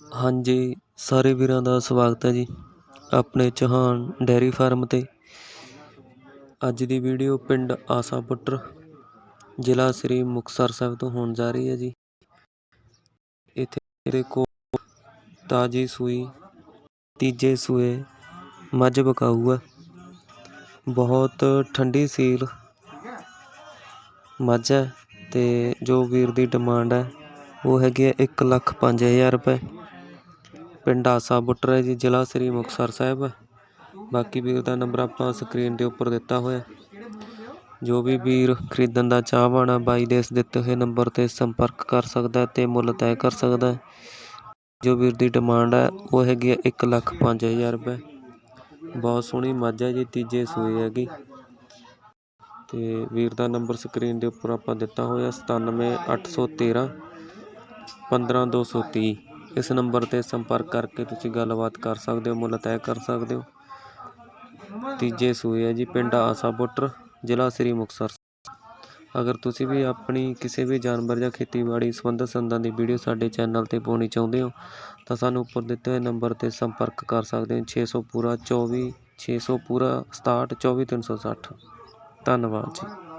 ਹਾਂਜੀ, ਸਾਰੇ ਵੀਰਾਂ ਦਾ ਸਵਾਗਤ ਹੈ ਜੀ ਆਪਣੇ ਚੌਹਾਨ ਡੈਰੀ ਫਾਰਮ 'ਤੇ। ਅੱਜ ਦੀ ਵੀਡੀਓ ਪਿੰਡ ਆਸਾਪੁੱਟਰ, ਜ਼ਿਲ੍ਹਾ ਸ੍ਰੀ ਮੁਕਤਸਰ ਸਾਹਿਬ ਤੋਂ ਹੋਣ ਜਾ ਰਹੀ ਹੈ ਜੀ। ਇੱਥੇ ਮੇਰੇ ਕੋਲ ਤਾਜੀ ਸੂਈ, ਤੀਜੇ ਸੂਏ ਮੱਝ ਬਕਾਊ ਹੈ ਬਹੁਤ ਠੰਡੀ ਸੀਲ ਮੱਝ ਹੈ ਤੇ ਜੋ ਵੀਰ ਦੀ ਡਿਮਾਂਡ ਹੈ, ਉਹ ਹੈਗੀ ਹੈ ਇੱਕ ਲੱਖ ਪੰਜ ਹਜ਼ਾਰ ਰੁਪਏ। ਪਿੰਡ ਆਸਾ ਬੁੱਟਰ ਹੈ ਜੀ, ਜ਼ਿਲ੍ਹਾ ਸ੍ਰੀ ਮੁਕਤਸਰ ਸਾਹਿਬ। ਬਾਕੀ ਵੀਰ ਦਾ ਨੰਬਰ ਆਪਾਂ ਸਕਰੀਨ ਦੇ ਉੱਪਰ ਦਿੱਤਾ ਹੋਇਆ। ਜੋ ਵੀ ਵੀਰ ਖਰੀਦਣ ਦਾ ਚਾਹਵਾਨ ਆ, ਬਾਈ ਦੇ ਇਸ ਦਿੱਤੇ ਹੋਏ ਨੰਬਰ ਤੇ ਸੰਪਰਕ ਕਰ ਸਕਦਾ ਹੈ ਤੇ ਮੁੱਲ ਤੈਅ ਕਰ ਸਕਦਾ। ਹੈ ਜੋ ਵੀਰ ਦੀ ਡਿਮਾਂਡ ਹੈ ਉਹ ਹੈਗੀ ਹੈ ਇੱਕ ਲੱਖ ਪੰਜ ਹਜ਼ਾਰ ਰੁਪਏ। ਬਹੁਤ ਸੋਹਣੀ ਮੱਝ ਹੈ ਜੀ, ਤੀਜੇ ਸੂਏ ਹੈਗੀ। ਤੇ ਵੀਰ ਦਾ ਨੰਬਰ ਸਕਰੀਨ ਦੇ ਉੱਪਰ ਆਪਾਂ ਦਿੱਤਾ ਹੋਇਆ 97813 15230 ਇਸ ਨੰਬਰ ਤੇ ਸੰਪਰਕ ਕਰਕੇ ਤੁਸੀਂ ਗੱਲਬਾਤ ਕਰ ਸਕਦੇ ਹੋ, ਮੁੱਲ ਤੈਅ ਕਰ ਸਕਦੇ ਹੋ। ਤੀਜੇ ਸੂਏ ਹੈ ਜੀ ਪਿੰਡ ਆਸਾ ਬੁੱਟਰ, ਜ਼ਿਲ੍ਹਾ ਸ੍ਰੀ ਮੁਕਤਸਰ। ਅਗਰ ਤੁਸੀਂ ਵੀ ਆਪਣੀ ਕਿਸੇ ਵੀ ਜਾਨਵਰ ਜਾਂ ਖੇਤੀਬਾੜੀ ਸੰਬੰਧਿਤ ਸੰਦਾਂ ਦੀ ਵੀਡੀਓ ਸਾਡੇ ਚੈਨਲ ਤੇ ਪਾਉਣੀ ਚਾਹੁੰਦੇ ਹੋ, ਤਾਂ ਸਾਨੂੰ ਉੱਪਰ ਦਿੱਤੇ ਹੋਏ ਨੰਬਰ ਤੇ ਸੰਪਰਕ ਕਰ ਸਕਦੇ ਹੋ। 600 ਪੂਰਾ 24 600 ਪੂਰਾ 67 24360 ਧੰਨਵਾਦ ਜੀ।